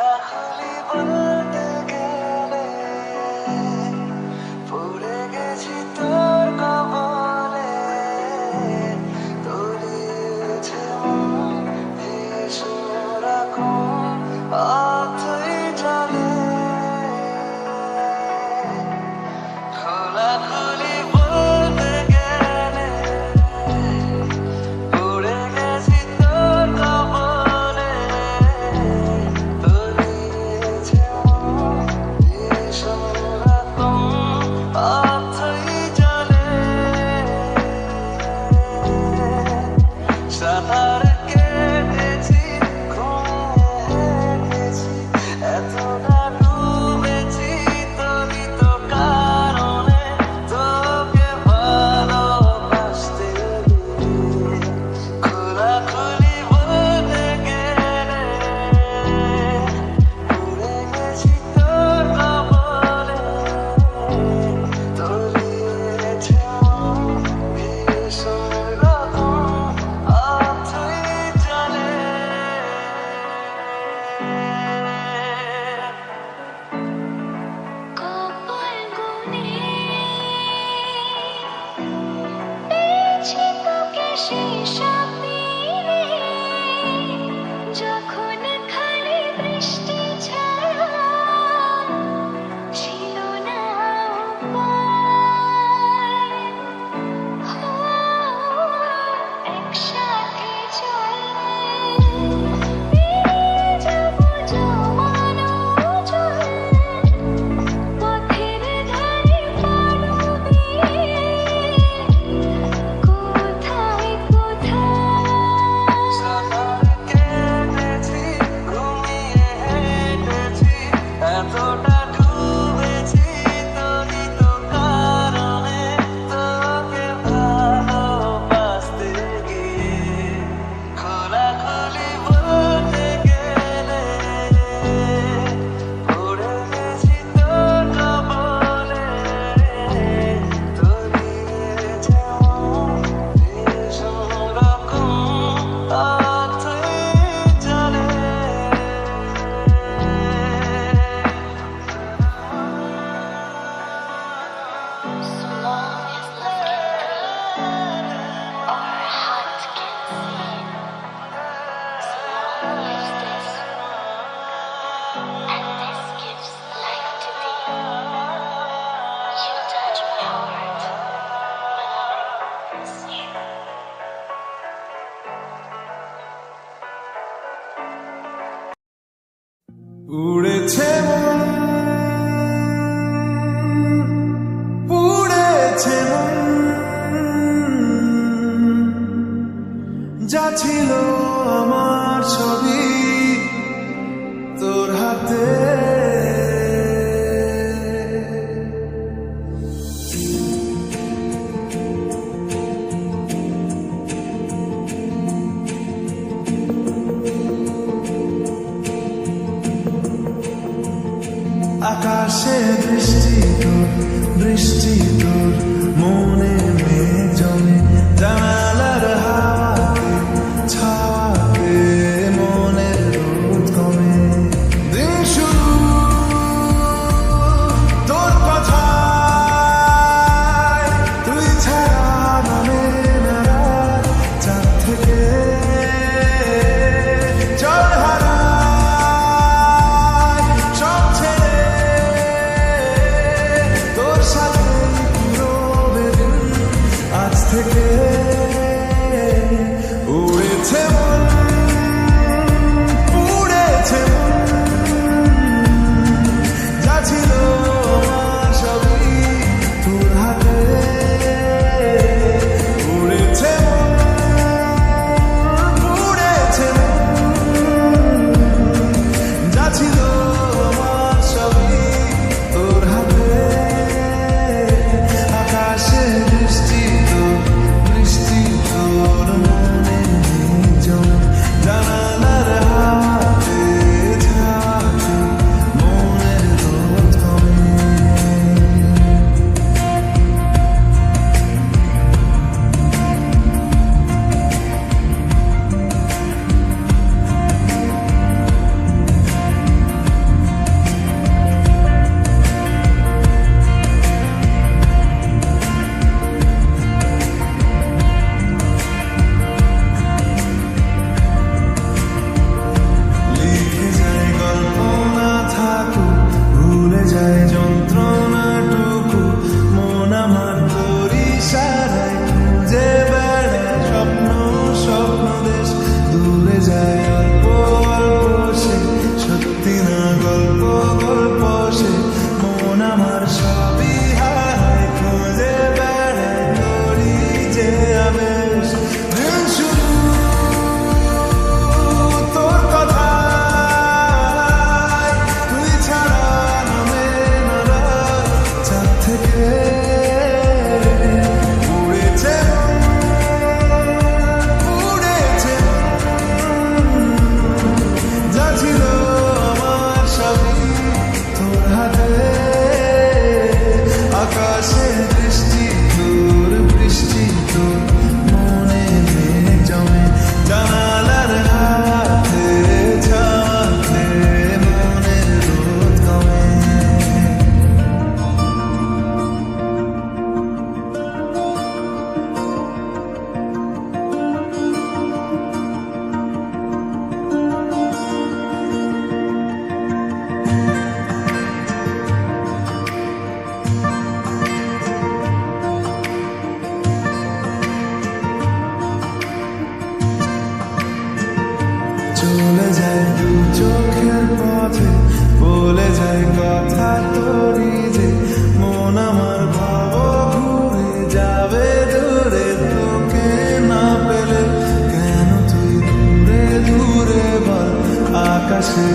Aku libur গেছে যা ছিল আমার ছবি তোর হাতে। আকাশে বৃষ্টি তোর বৃষ্টি তোর মনে মেয়ে জমে। shall be পথে বলে যায় কথা তোরি যে, মন আমার ভাব ঘুরে যাবে দূরে, তোকে না পেলে কেন তুই দূরে দূরে বল, আকাশে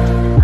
Bye.